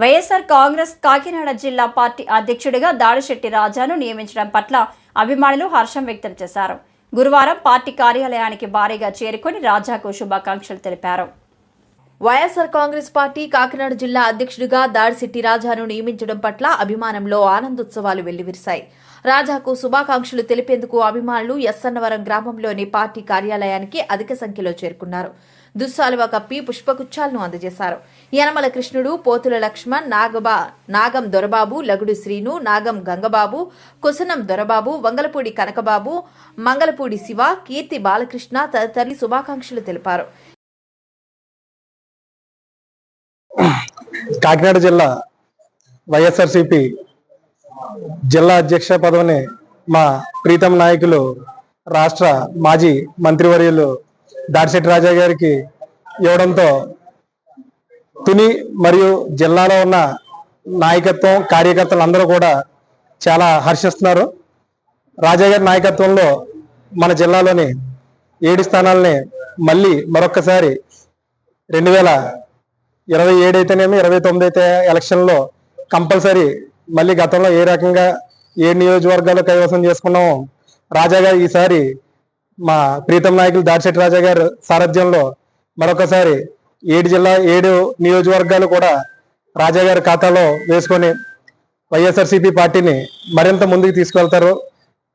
వైఎస్ఆర్ కాంగ్రెస్ కాకినాడ జిల్లా పార్టీ అధ్యక్షుడిగా దాడిశెట్టి రాజాను నియమించడం పట్ల అభిమానులు హర్షం వ్యక్తం చేశారు. గురువారం పార్టీ కార్యాలయానికి భారీగా చేరుకొని రాజాకు శుభాకాంక్షలు తెలిపారు. వైఎస్ఆర్ కాంగ్రెస్ పార్టీ కాకినాడ జిల్లా అధ్యక్షుడిగా దాడిశెట్టి రాజాను నియమించడం పట్ల అభిమానంలో ఆనందోత్సవాలు వెల్లివిరిశాయి. రాజాకు శుభాకాంక్షలు తెలిపేందుకు అభిమానులు ఎస్సన్నవరం గ్రామంలోని పార్టీ కార్యాలయానికి అధిక సంఖ్యలో చేరుకున్నారు. దుస్సాలువ కప్పి పుష్పగుచ్చాలను అందజేశారు. యనమల కృష్ణుడు పోతుల లక్ష్మణ్ నాగబా నాగం దొరబాబు లగుడు శ్రీను నాగం గంగబాబు కుసనం దొరబాబు వంగలపూడి కనకబాబు మంగళపూడి శివ కీర్తి బాలకృష్ణ తదితరులు శుభాకాంక్షలు తెలిపారు. కాకినాడ జిల్లా వైఎస్ఆర్సిపి జిల్లా అధ్యక్ష పదవిని మా ప్రీతం నాయకులు రాష్ట్ర మాజీ మంత్రివర్యులు దాడిశెట్టి రాజా గారికి ఇవ్వడంతో తుని మరియు జిల్లాలో ఉన్న నాయకత్వం కార్యకర్తలు అందరూ కూడా చాలా హర్షిస్తున్నారు. రాజా గారి నాయకత్వంలో మన జిల్లాలోని ఏడు స్థానాలని మళ్ళీ మరొక్కసారి రెండు వేల ఇరవై ఏడు అయితేనేమి ఇరవై తొమ్మిది అయితే ఎలక్షన్లో కంపల్సరీ మళ్ళీ గతంలో ఏ రకంగా ఏ నియోజకవర్గాలు కైవసం చేసుకున్నామో రాజా గారు ఈసారి మా ప్రీతం నాయకులు దాడిశెట్టి రాజా గారు సారథ్యంలో మరొకసారి ఏడు జిల్లా ఏడు నియోజకవర్గాలు కూడా రాజా గారి ఖాతాలో వేసుకొని వైఎస్ఆర్సీపీ పార్టీని మరింత ముందుకు తీసుకెళ్తారు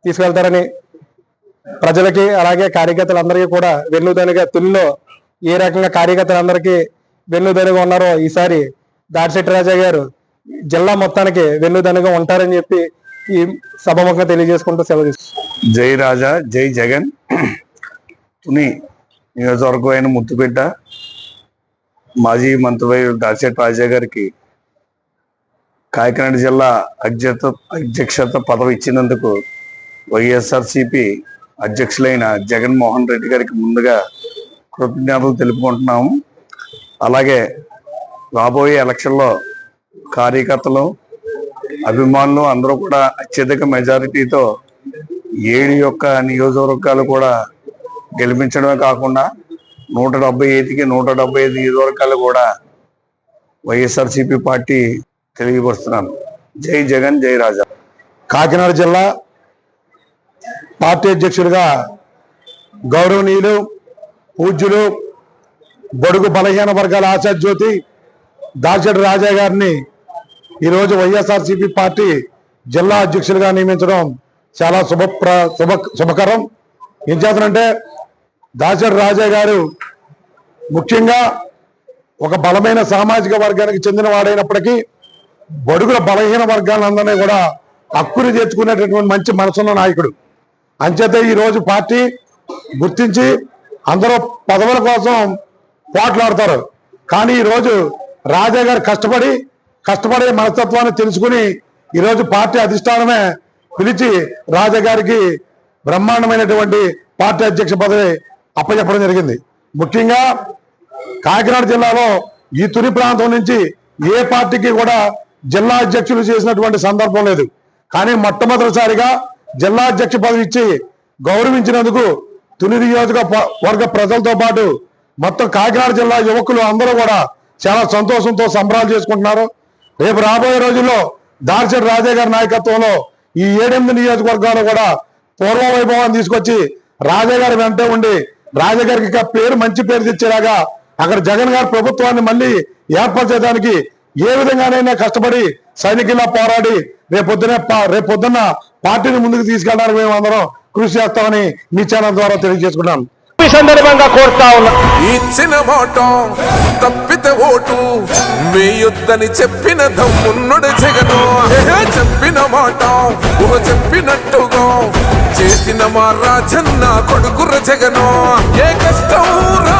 తీసుకెళ్తారని ప్రజలకి అలాగే కార్యకర్తలందరికీ కూడా వెన్నుదనుగా తుల్లో ఏ రకంగా కార్యకర్తలందరికీ వెన్నుదనుగా ఉన్నారో ఈసారి దాడిశెట్టి రాజా గారు జిల్లా మొత్తానికి వెన్నుదనుగా ఉంటారని చెప్పి ఈ సభముఖంగా తెలియజేసుకుంటూ సెలవు తీసుకుంటారు జై రాజా జై జగన్. తుని నియోజకవర్గం అయిన ముత్తుపేట మాజీ మంత్రి దాచేటి రాజా గారికి కాకినాడ జిల్లా అధ్యక్ష అధ్యక్షత పదవి ఇచ్చినందుకు వైఎస్ఆర్సిపి అధ్యక్షులైన జగన్మోహన్ రెడ్డి గారికి ముందుగా కృతజ్ఞతలు తెలుపుకుంటున్నాము. అలాగే రాబోయే ఎలక్షన్లో కార్యకర్తలు అభిమానులు అందరూ కూడా అత్యధిక మెజారిటీతో ఏడు యొక్క నియోజకవర్గాలు కూడా గెలిపించడమే కాకుండా నూట డెబ్బై ఐదుకి నూట డెబ్బై ఐదు నియోజకవర్గాలు కూడా వైఎస్ఆర్సీపీ పార్టీ తెలియపరుస్తున్నాను జై జగన్ జై రాజా. కాకినాడ జిల్లా పార్టీ అధ్యక్షుడిగా గౌరవనీయులు పూజ్యులు బడుగు బలహీన వర్గాల ఆశాజ్యోతి దాచడి రాజా గారిని ఈరోజు వైఎస్ఆర్సీపీ పార్టీ జిల్లా అధ్యక్షులుగా నియమించడం చాలా శుభప్ర శుభ శుభకరం. ఏం చేతనంటే దాసరి రాజా గారు ముఖ్యంగా ఒక బలమైన సామాజిక వర్గానికి చెందిన వాడైనప్పటికీ బడుగుల బలహీన వర్గాలందరినీ కూడా హక్కులు చేర్చుకునేటటువంటి మంచి మనసున్న నాయకుడు. అంచేత ఈరోజు పార్టీ గుర్తించి అందరూ పదవుల కోసం పోట్లాడతారు. కానీ ఈరోజు రాజా గారు కష్టపడి కష్టపడే మనస్తత్వాన్ని తెలుసుకుని ఈరోజు పార్టీ అధిష్టానమే పిలిచి రాజాగారికి బ్రహ్మాండమైనటువంటి పార్టీ అధ్యక్ష పదవి అప్పచెప్పడం జరిగింది. ముఖ్యంగా కాకినాడ జిల్లాలో ఈ తుని ప్రాంతం నుంచి ఏ పార్టీకి కూడా జిల్లా అధ్యక్షులు చేసినటువంటి సందర్భం లేదు. కానీ మొట్టమొదటిసారిగా జిల్లా అధ్యక్ష పదవి ఇచ్చి గౌరవించినందుకు తుని నియోజక వర్గ ప్రజలతో పాటు మొత్తం కాకినాడ జిల్లా యువకులు అందరూ కూడా చాలా సంతోషంతో సంబరాలు చేసుకుంటున్నారు. రేపు రాబోయే రోజుల్లో దార్చడి రాజా గారి నాయకత్వంలో ఈ ఏడెనిమిది నియోజకవర్గాలు కూడా పూర్వ వైభవాన్ని తీసుకొచ్చి రాజా గారి వెంటే ఉండి రాజాగారికి ఇంకా పేరు మంచి పేరు తెచ్చేలాగా అక్కడ జగన్ గారి ప్రభుత్వాన్ని మళ్ళీ ఏర్పరచడానికి ఏ విధంగానైనా కష్టపడి సైనికుల్లా పోరాడి రేపొద్దున రేపొద్దున్న పార్టీని ముందుకు తీసుకెళ్ళడానికి మేము అందరం కృషి చేస్తామని మీ ఛానల్ ద్వారా తెలియజేసుకున్నాను ఈ సందర్భంగా కోరుతా ఉన్నా. ఇచ్చిన మాట తప్పితే ఓటు వేయొద్దని చెప్పిన దమ్మున్నడు జగను. చెప్పిన మాట ఊహ చెప్పినట్టుగా. చేసిన మా రాజన్న కొడుకుర జగను. ఏ కష్టం రా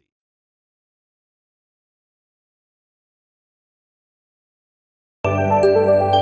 Música